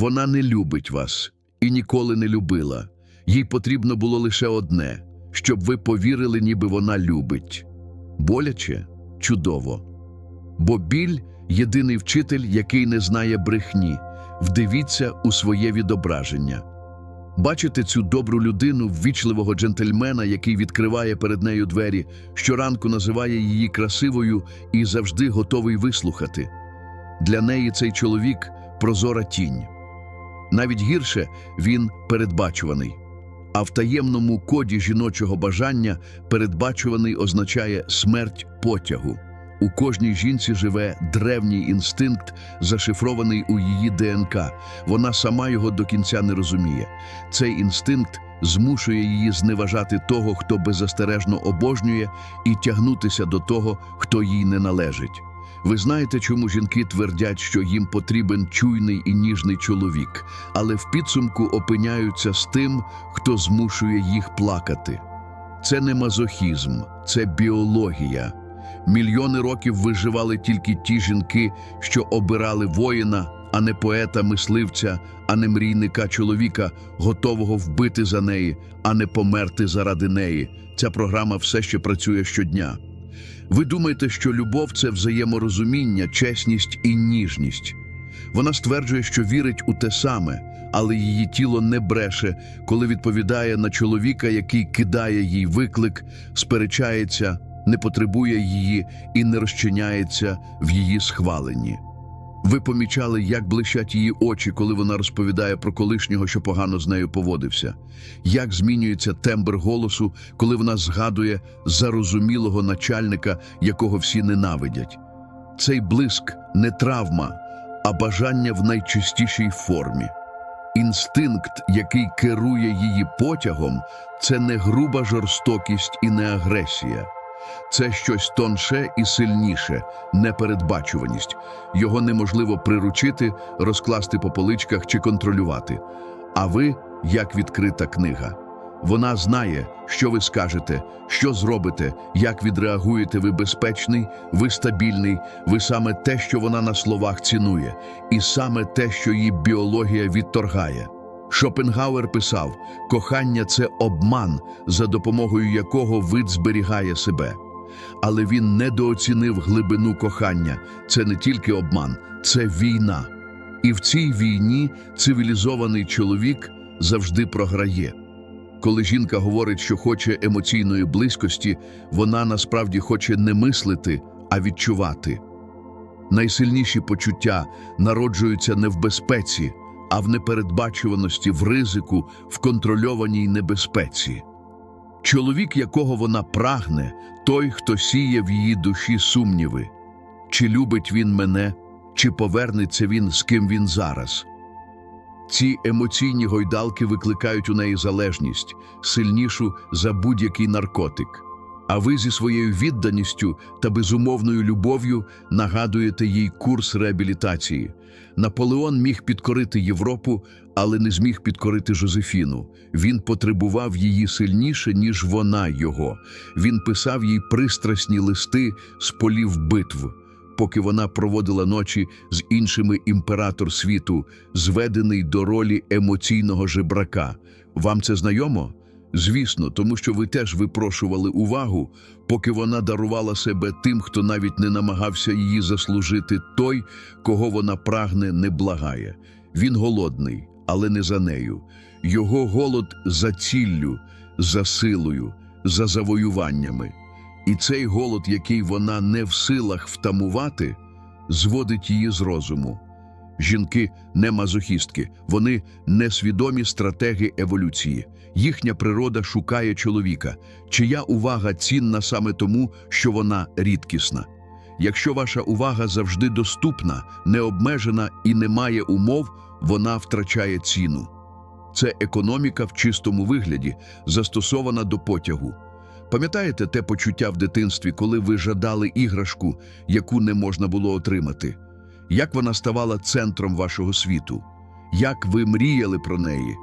Вона не любить вас і ніколи не любила. Їй потрібно було лише одне, щоб ви повірили, ніби вона любить. Боляче чудово. Бо біль єдиний вчитель, який не знає брехні. Вдивіться у своє відображення. Бачите цю добру людину, ввічливого джентльмена, який відкриває перед нею двері, щоранку називає її красивою і завжди готовий вислухати. Для неї цей чоловік прозора тінь. Навіть гірше він передбачуваний. А в таємному коді жіночого бажання передбачуваний означає смерть потягу. У кожній жінці живе древній інстинкт, зашифрований у її ДНК. Вона сама його до кінця не розуміє. Цей інстинкт змушує її зневажати того, хто беззастережно обожнює, і тягнутися до того, хто їй не належить. Ви знаєте, чому жінки твердять, що їм потрібен чуйний і ніжний чоловік, але в підсумку опиняються з тим, хто змушує їх плакати. Це не мазохізм, це біологія. Мільйони років виживали тільки ті жінки, що обирали воїна, а не поета, мисливця, а не мрійника чоловіка, готового вбити за неї, а не померти заради неї. Ця програма все ще працює щодня. Ви думаєте, що любов це взаєморозуміння, чесність і ніжність. Вона стверджує, що вірить у те саме, але її тіло не бреше, коли відповідає на чоловіка, який кидає їй виклик, сперечається, не потребує її і не розчиняється в її схваленні. Ви помічали, як блищать її очі, коли вона розповідає про колишнього, що погано з нею поводився, як змінюється тембр голосу, коли вона згадує зарозумілого начальника, якого всі ненавидять. Цей блиск не травма, а бажання в найчистішій формі. Інстинкт, який керує її потягом, це не груба жорстокість і не агресія. Це щось тонше і сильніше, непередбачуваність. Його неможливо приручити, розкласти по поличках чи контролювати. А ви як відкрита книга. Вона знає, що ви скажете, що зробите, як відреагуєте ви безпечний, ви стабільний, ви саме те, що вона на словах цінує, і саме те, що її біологія відторгає. Шопенгауер писав: кохання це обман, за допомогою якого вид зберігає себе. Але він недооцінив глибину кохання. Це не тільки обман, це війна. І в цій війні цивілізований чоловік завжди програє. Коли жінка говорить, що хоче емоційної близькості, вона насправді хоче не мислити, а відчувати. Найсильніші почуття народжуються не в безпеці, а в непередбачуваності, в ризику, в контрольованій небезпеці. Чоловік, якого вона прагне, той, хто сіє в її душі сумніви. Чи любить він мене, чи повернеться він, з ким він зараз. Ці емоційні гойдалки викликають у неї залежність, сильнішу за будь-який наркотик. А ви зі своєю відданістю та безумовною любов'ю нагадуєте їй курс реабілітації. Наполеон міг підкорити Європу, але не зміг підкорити Жозефіну. Він потребував її сильніше, ніж вона його. Він писав їй пристрасні листи з полів битв поки вона проводила ночі з іншими імператор світу, зведений до ролі емоційного жебрака. Вам це знайомо? Звісно, тому що ви теж випрошували увагу, поки вона дарувала себе тим, хто навіть не намагався її заслужити, той, кого вона прагне, не благає. Він голодний, але не за нею. Його голод за ціллю, за силою, за завоюваннями. І цей голод, який вона не в силах втамувати, зводить її з розуму. Жінки не мазохістки, вони несвідомі стратеги еволюції. Їхня природа шукає чоловіка, чия увага цінна саме тому, що вона рідкісна. Якщо ваша увага завжди доступна, необмежена і не має умов, вона втрачає ціну. Це економіка в чистому вигляді, застосована до потягу. Пам'ятаєте те почуття в дитинстві, коли ви жадали іграшку, яку не можна було отримати? Як вона ставала центром вашого світу? Як ви мріяли про неї?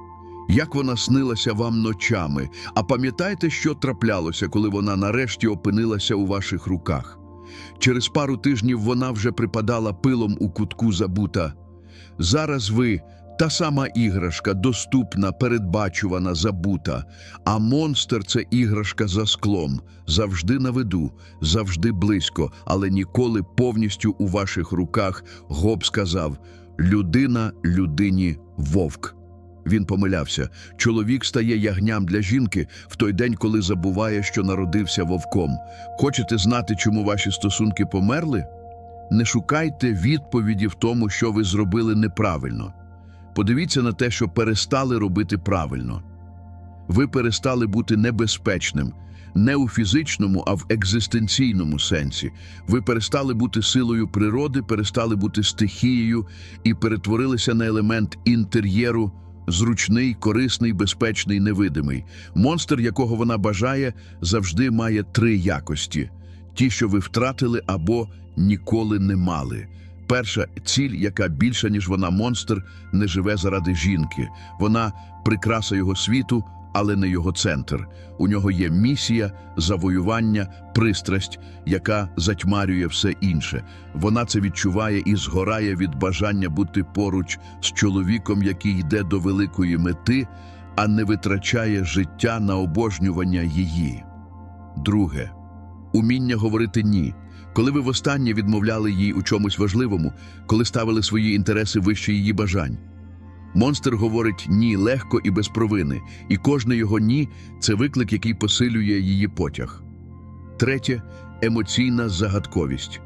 Як вона снилася вам ночами? А пам'ятаєте, що траплялося, коли вона нарешті опинилася у ваших руках? Через пару тижнів вона вже припадала пилом у кутку забута. Зараз ви Та сама іграшка доступна, передбачувана, забута, а монстр це іграшка за склом, завжди на виду, завжди близько, але ніколи повністю у ваших руках. Гоб сказав: людина людині вовк. Він помилявся. Чоловік стає ягням для жінки в той день, коли забуває, що народився вовком. Хочете знати, чому ваші стосунки померли? Не шукайте відповіді в тому, що ви зробили неправильно. Подивіться на те, що перестали робити правильно. Ви перестали бути небезпечним не у фізичному, а в екзистенційному сенсі. Ви перестали бути силою природи, перестали бути стихією і перетворилися на елемент інтер'єру, зручний, корисний, безпечний, невидимий. Монстр, якого вона бажає, завжди має три якості: ті, що ви втратили або ніколи не мали. Перша ціль, яка більша, ніж вона монстр, не живе заради жінки. Вона прикраса його світу, але не його центр. У нього є місія, завоювання, пристрасть, яка затьмарює все інше. Вона це відчуває і згорає від бажання бути поруч з чоловіком, який йде до великої мети, а не витрачає життя на обожнювання її. Друге уміння говорити ні. Коли ви востаннє відмовляли їй у чомусь важливому, коли ставили свої інтереси вище її бажань. Монстр говорить ні легко і без провини, і кожне його ні це виклик, який посилює її потяг. Третє емоційна загадковість.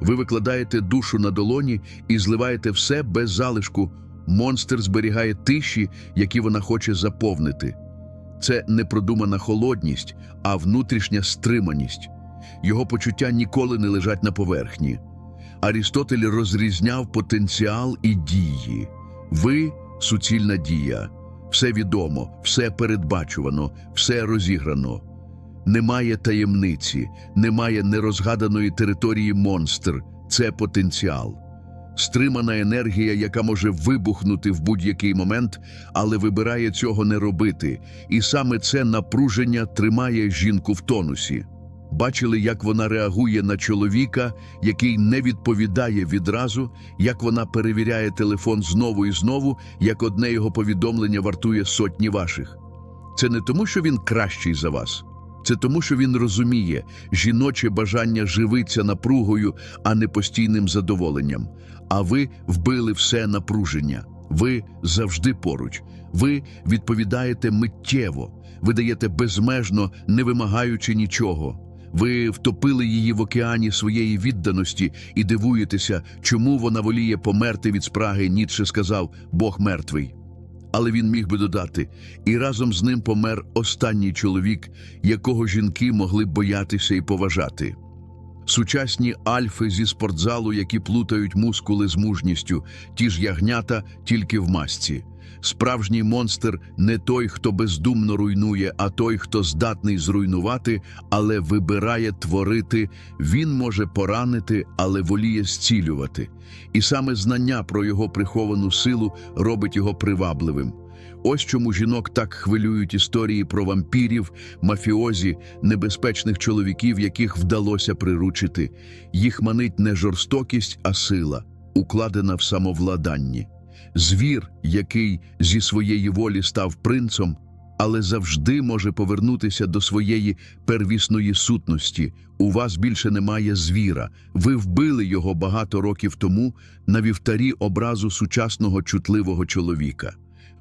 Ви викладаєте душу на долоні і зливаєте все без залишку. Монстр зберігає тиші, які вона хоче заповнити. Це не продумана холодність, а внутрішня стриманість. Його почуття ніколи не лежать на поверхні. Арістотель розрізняв потенціал і дії. Ви суцільна дія, все відомо, все передбачувано, все розіграно. Немає таємниці, немає нерозгаданої території монстр. Це потенціал. Стримана енергія, яка може вибухнути в будь-який момент, але вибирає цього не робити. І саме це напруження тримає жінку в тонусі. Бачили, як вона реагує на чоловіка, який не відповідає відразу, як вона перевіряє телефон знову і знову, як одне його повідомлення вартує сотні ваших. Це не тому, що він кращий за вас. Це тому, що він розуміє, жіноче бажання живиться напругою, а не постійним задоволенням. А ви вбили все напруження. Ви завжди поруч. Ви відповідаєте миттєво, ви даєте безмежно, не вимагаючи нічого. Ви втопили її в океані своєї відданості і дивуєтеся, чому вона воліє померти від спраги. Ніцше сказав Бог мертвий. Але він міг би додати, і разом з ним помер останній чоловік, якого жінки могли б боятися і поважати. Сучасні альфи зі спортзалу, які плутають мускули з мужністю, ті ж ягнята тільки в масці. Справжній монстр не той, хто бездумно руйнує, а той, хто здатний зруйнувати, але вибирає творити. Він може поранити, але воліє зцілювати. І саме знання про його приховану силу робить його привабливим. Ось чому жінок так хвилюють історії про вампірів, мафіозі, небезпечних чоловіків, яких вдалося приручити. Їх манить не жорстокість, а сила, укладена в самовладанні. Звір, який зі своєї волі став принцом, але завжди може повернутися до своєї первісної сутності. У вас більше немає звіра. Ви вбили його багато років тому на вівтарі образу сучасного чутливого чоловіка.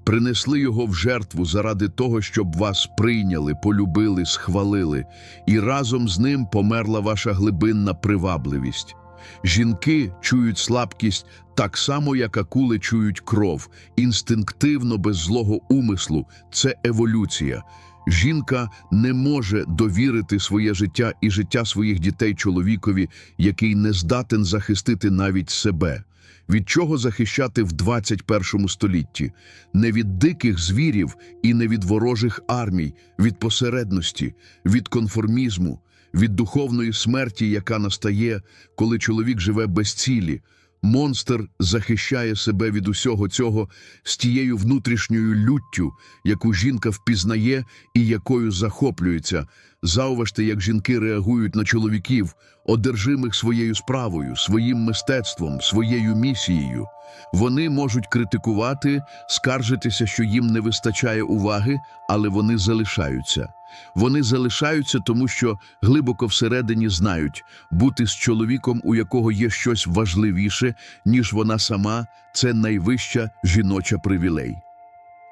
Принесли його в жертву заради того, щоб вас прийняли, полюбили, схвалили, і разом з ним померла ваша глибинна привабливість. Жінки чують слабкість так само, як акули чують кров, інстинктивно без злого умислу. Це еволюція. Жінка не може довірити своє життя і життя своїх дітей чоловікові, який не здатен захистити навіть себе. Від чого захищати в 21 столітті? Не від диких звірів і не від ворожих армій, від посередності, від конформізму, від духовної смерті, яка настає, коли чоловік живе без цілі. Монстр захищає себе від усього цього з тією внутрішньою люттю, яку жінка впізнає і якою захоплюється. Зауважте, як жінки реагують на чоловіків, одержимих своєю справою, своїм мистецтвом, своєю місією. Вони можуть критикувати, скаржитися, що їм не вистачає уваги, але вони залишаються. Вони залишаються, тому що глибоко всередині знають, бути з чоловіком, у якого є щось важливіше, ніж вона сама, це найвища жіноча привілей.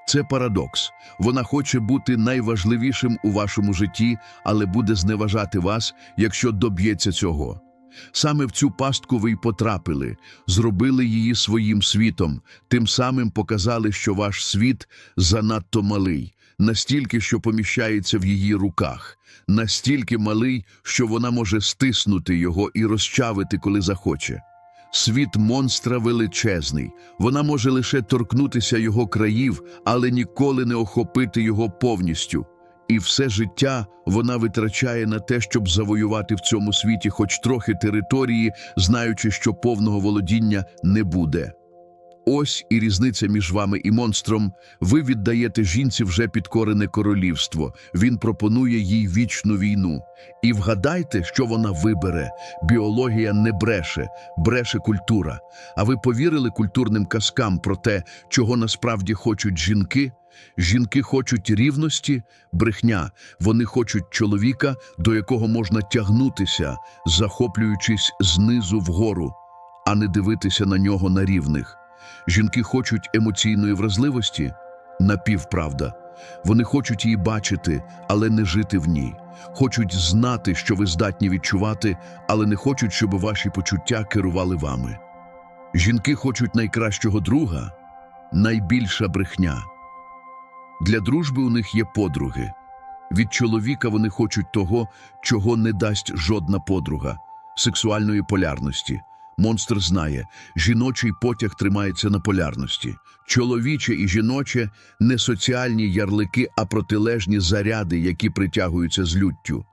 Це парадокс. Вона хоче бути найважливішим у вашому житті, але буде зневажати вас, якщо доб'ється цього. Саме в цю пастку ви й потрапили, зробили її своїм світом, тим самим показали, що ваш світ занадто малий, настільки, що поміщається в її руках, настільки малий, що вона може стиснути його і розчавити, коли захоче. Світ монстра величезний, вона може лише торкнутися його країв, але ніколи не охопити його повністю. І все життя вона витрачає на те, щоб завоювати в цьому світі хоч трохи території, знаючи, що повного володіння не буде. Ось і різниця між вами і монстром. Ви віддаєте жінці вже підкорене королівство. Він пропонує їй вічну війну. І вгадайте, що вона вибере. Біологія не бреше, бреше культура. А ви повірили культурним казкам про те, чого насправді хочуть жінки? Жінки хочуть рівності, брехня. Вони хочуть чоловіка, до якого можна тягнутися, захоплюючись знизу вгору, а не дивитися на нього на рівних. Жінки хочуть емоційної вразливості напівправда. Вони хочуть її бачити, але не жити в ній. Хочуть знати, що ви здатні відчувати, але не хочуть, щоб ваші почуття керували вами. Жінки хочуть найкращого друга, найбільша брехня. Для дружби у них є подруги. Від чоловіка вони хочуть того, чого не дасть жодна подруга сексуальної полярності. Монстр знає, жіночий потяг тримається на полярності. Чоловіче і жіноче не соціальні ярлики, а протилежні заряди, які притягуються з люттю.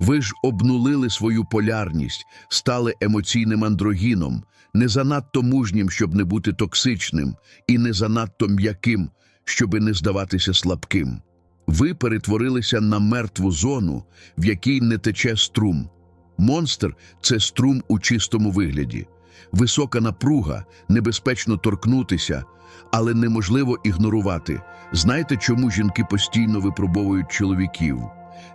Ви ж обнулили свою полярність, стали емоційним андрогіном, не занадто мужнім, щоб не бути токсичним, і не занадто м'яким, щоби не здаватися слабким. Ви перетворилися на мертву зону, в якій не тече струм. Монстр це струм у чистому вигляді. Висока напруга, небезпечно торкнутися, але неможливо ігнорувати. Знаєте, чому жінки постійно випробовують чоловіків?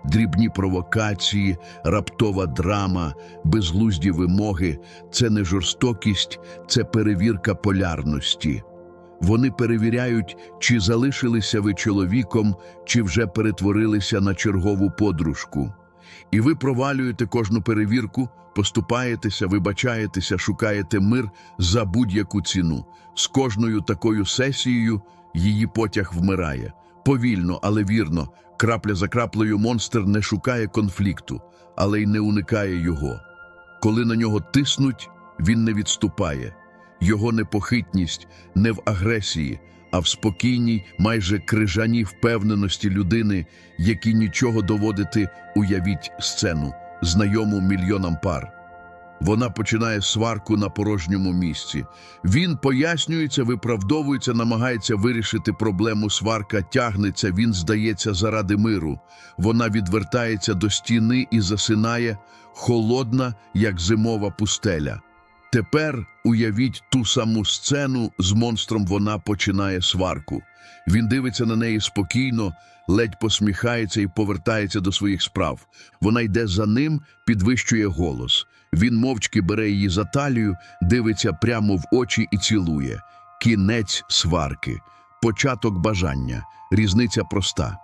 Дрібні провокації, раптова драма, безглузді вимоги це не жорстокість, це перевірка полярності. Вони перевіряють, чи залишилися ви чоловіком, чи вже перетворилися на чергову подружку. І ви провалюєте кожну перевірку, поступаєтеся, вибачаєтеся, шукаєте мир за будь-яку ціну. З кожною такою сесією її потяг вмирає. Повільно, але вірно, крапля за краплею монстр не шукає конфлікту, але й не уникає його. Коли на нього тиснуть, він не відступає. Його непохитність не в агресії, а в спокійній, майже крижаній впевненості людини, якій нічого доводити, уявіть сцену, знайому мільйонам пар. Вона починає сварку на порожньому місці. Він пояснюється, виправдовується, намагається вирішити проблему. Сварка тягнеться, він здається заради миру. Вона відвертається до стіни і засинає, холодна, як зимова пустеля. Тепер уявіть ту саму сцену з монстром вона починає сварку. Він дивиться на неї спокійно, ледь посміхається і повертається до своїх справ. Вона йде за ним, підвищує голос. Він мовчки бере її за талію, дивиться прямо в очі і цілує. Кінець сварки, початок бажання, різниця проста.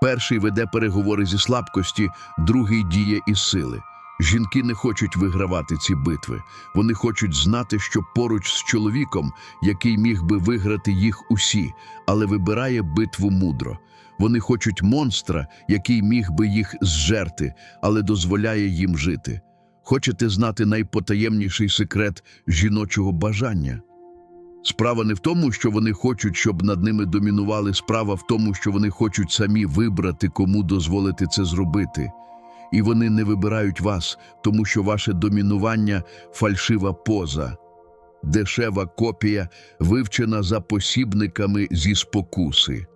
Перший веде переговори зі слабкості, другий діє із сили. Жінки не хочуть вигравати ці битви. Вони хочуть знати, що поруч з чоловіком, який міг би виграти їх усі, але вибирає битву мудро. Вони хочуть монстра, який міг би їх зжерти, але дозволяє їм жити. Хочете знати найпотаємніший секрет жіночого бажання? Справа не в тому, що вони хочуть, щоб над ними домінували. Справа в тому, що вони хочуть самі вибрати, кому дозволити це зробити. І вони не вибирають вас, тому що ваше домінування фальшива поза. дешева копія, вивчена за посібниками зі спокуси.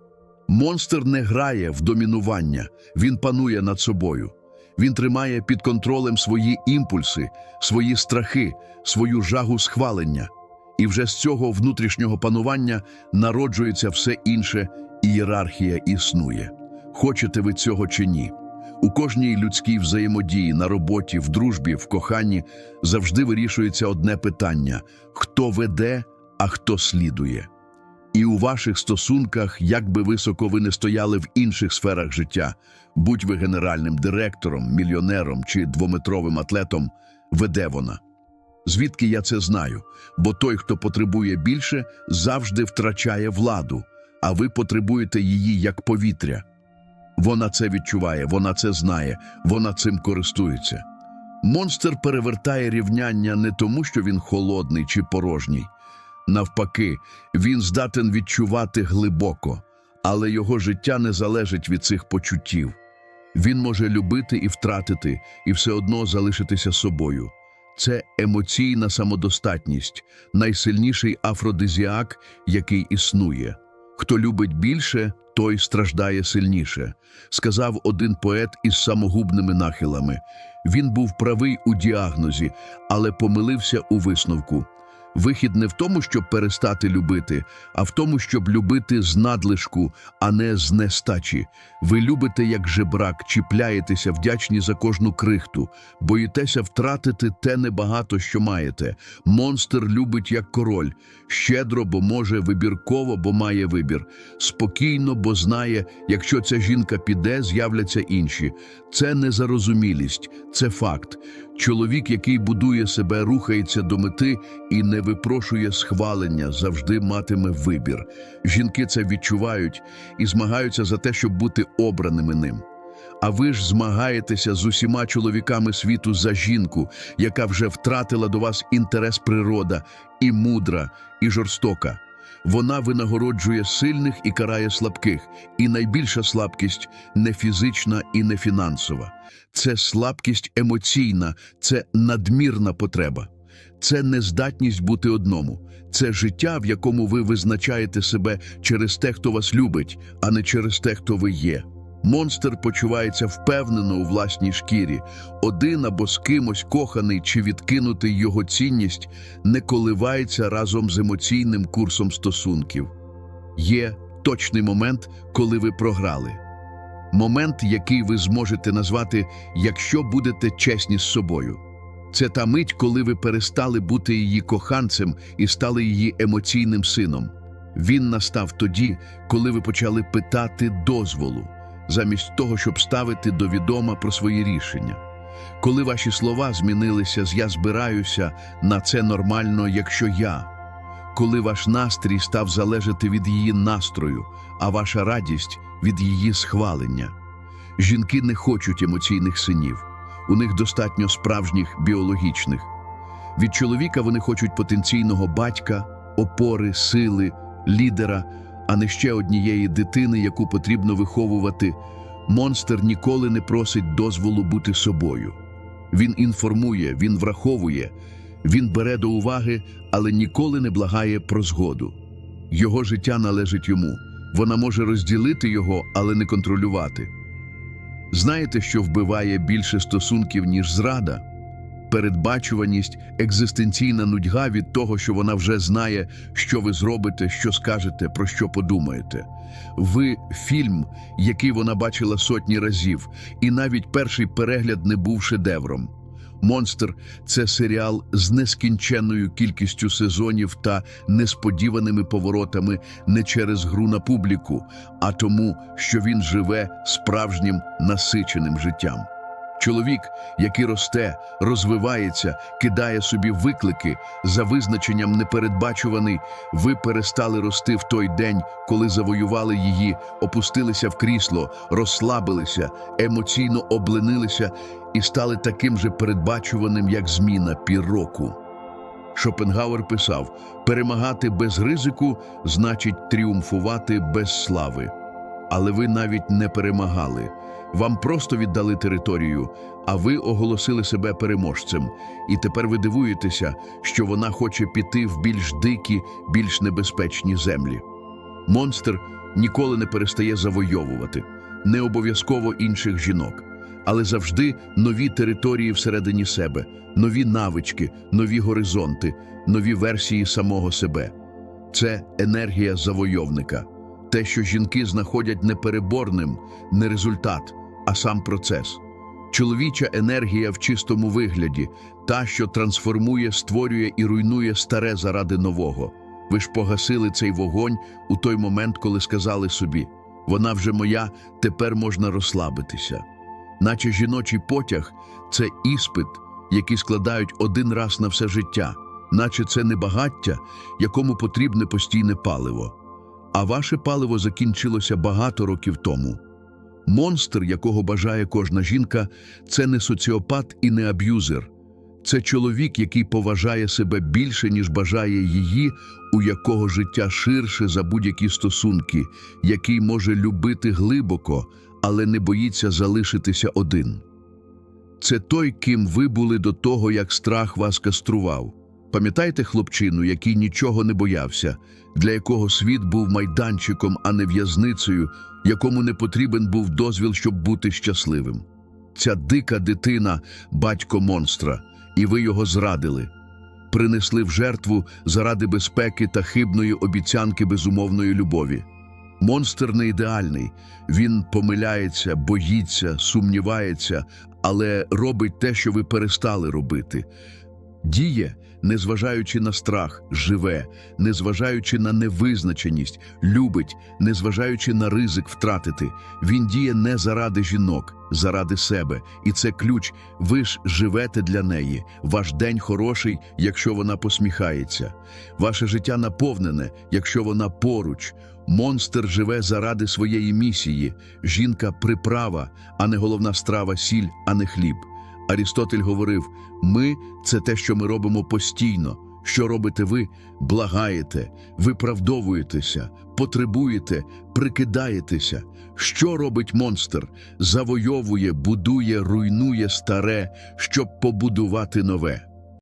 Монстр не грає в домінування, він панує над собою. Він тримає під контролем свої імпульси, свої страхи, свою жагу схвалення. І вже з цього внутрішнього панування народжується все інше, ієрархія існує. Хочете ви цього чи ні? У кожній людській взаємодії на роботі, в дружбі, в коханні завжди вирішується одне питання: хто веде, а хто слідує. І у ваших стосунках, як би високо ви не стояли в інших сферах життя, будь ви генеральним директором, мільйонером чи двометровим атлетом, веде вона. Звідки я це знаю? Бо той, хто потребує більше, завжди втрачає владу, а ви потребуєте її як повітря. Вона це відчуває, вона це знає, вона цим користується. Монстр перевертає рівняння не тому, що він холодний чи порожній. Навпаки, він здатен відчувати глибоко, але його життя не залежить від цих почуттів. Він може любити і втратити, і все одно залишитися собою. Це емоційна самодостатність, найсильніший афродизіак, який існує. Хто любить більше, той страждає сильніше, сказав один поет із самогубними нахилами. Він був правий у діагнозі, але помилився у висновку. Вихід не в тому, щоб перестати любити, а в тому, щоб любити з надлишку, а не з нестачі. Ви любите як жебрак, чіпляєтеся вдячні за кожну крихту, боїтеся втратити те небагато, що маєте. Монстр любить як король, щедро, бо може, вибірково, бо має вибір, спокійно, бо знає, якщо ця жінка піде, з'являться інші. Це не зарозумілість, це факт. Чоловік, який будує себе, рухається до мети і не випрошує схвалення, завжди матиме вибір. Жінки це відчувають і змагаються за те, щоб бути обраними ним. А ви ж змагаєтеся з усіма чоловіками світу за жінку, яка вже втратила до вас інтерес природа, і мудра, і жорстока. Вона винагороджує сильних і карає слабких, і найбільша слабкість не фізична і не фінансова. Це слабкість емоційна, це надмірна потреба. Це нездатність бути одному, це життя, в якому ви визначаєте себе через те, хто вас любить, а не через те, хто ви є. Монстр почувається впевнено у власній шкірі, один або з кимось коханий чи відкинутий його цінність не коливається разом з емоційним курсом стосунків. Є точний момент, коли ви програли. Момент, який ви зможете назвати, якщо будете чесні з собою. Це та мить, коли ви перестали бути її коханцем і стали її емоційним сином. Він настав тоді, коли ви почали питати дозволу, замість того, щоб ставити до відома про свої рішення. Коли ваші слова змінилися з я збираюся на це нормально, якщо я. Коли ваш настрій став залежати від її настрою, а ваша радість від її схвалення. Жінки не хочуть емоційних синів. У них достатньо справжніх біологічних. Від чоловіка вони хочуть потенційного батька, опори, сили, лідера, а не ще однієї дитини, яку потрібно виховувати. Монстр ніколи не просить дозволу бути собою. Він інформує, він враховує, він бере до уваги, але ніколи не благає про згоду. Його життя належить йому. Вона може розділити його, але не контролювати. Знаєте, що вбиває більше стосунків, ніж зрада? Передбачуваність, екзистенційна нудьга від того, що вона вже знає, що ви зробите, що скажете, про що подумаєте. Ви фільм, який вона бачила сотні разів, і навіть перший перегляд не був шедевром. Монстр це серіал з нескінченною кількістю сезонів та несподіваними поворотами не через гру на публіку, а тому, що він живе справжнім насиченим життям. Чоловік, який росте, розвивається, кидає собі виклики, за визначенням непередбачуваний, ви перестали рости в той день, коли завоювали її, опустилися в крісло, розслабилися, емоційно обленилися і стали таким же передбачуваним, як зміна півроку. Шопенгауер писав: перемагати без ризику значить тріумфувати без слави. Але ви навіть не перемагали. Вам просто віддали територію, а ви оголосили себе переможцем. І тепер ви дивуєтеся, що вона хоче піти в більш дикі, більш небезпечні землі. Монстр ніколи не перестає завойовувати, не обов'язково інших жінок, але завжди нові території всередині себе, нові навички, нові горизонти, нові версії самого себе. Це енергія завойовника, те, що жінки знаходять непереборним, не результат, а сам процес. Чоловіча енергія в чистому вигляді, та, що трансформує, створює і руйнує старе заради нового. Ви ж погасили цей вогонь у той момент, коли сказали собі: вона вже моя, тепер можна розслабитися. Наче жіночий потяг це іспит, який складають один раз на все життя, наче це не багаття, якому потрібне постійне паливо. А ваше паливо закінчилося багато років тому. Монстр, якого бажає кожна жінка, це не соціопат і не аб'юзер. Це чоловік, який поважає себе більше, ніж бажає її, у якого життя ширше за будь-які стосунки, який може любити глибоко, але не боїться залишитися один. Це той, ким ви були до того, як страх вас кастрував. Пам'ятаєте хлопчину, який нічого не боявся, для якого світ був майданчиком, а не в'язницею, якому не потрібен був дозвіл, щоб бути щасливим. Ця дика дитина батько монстра, і ви його зрадили. Принесли в жертву заради безпеки та хибної обіцянки безумовної любові. Монстр не ідеальний, він помиляється, боїться, сумнівається, але робить те, що ви перестали робити. Діє, незважаючи на страх, живе, незважаючи на невизначеність, любить, незважаючи на ризик втратити. Він діє не заради жінок, заради себе. І це ключ. Ви ж живете для неї. Ваш день хороший, якщо вона посміхається. Ваше життя наповнене, якщо вона поруч. Монстр живе заради своєї місії. Жінка приправа, а не головна страва сіль, а не хліб. Арістотель говорив: ми це те, що ми робимо постійно. Що робите ви? Благаєте, виправдовуєтеся, потребуєте, прикидаєтеся. Що робить монстр? Завойовує, будує, руйнує старе, щоб побудувати нове.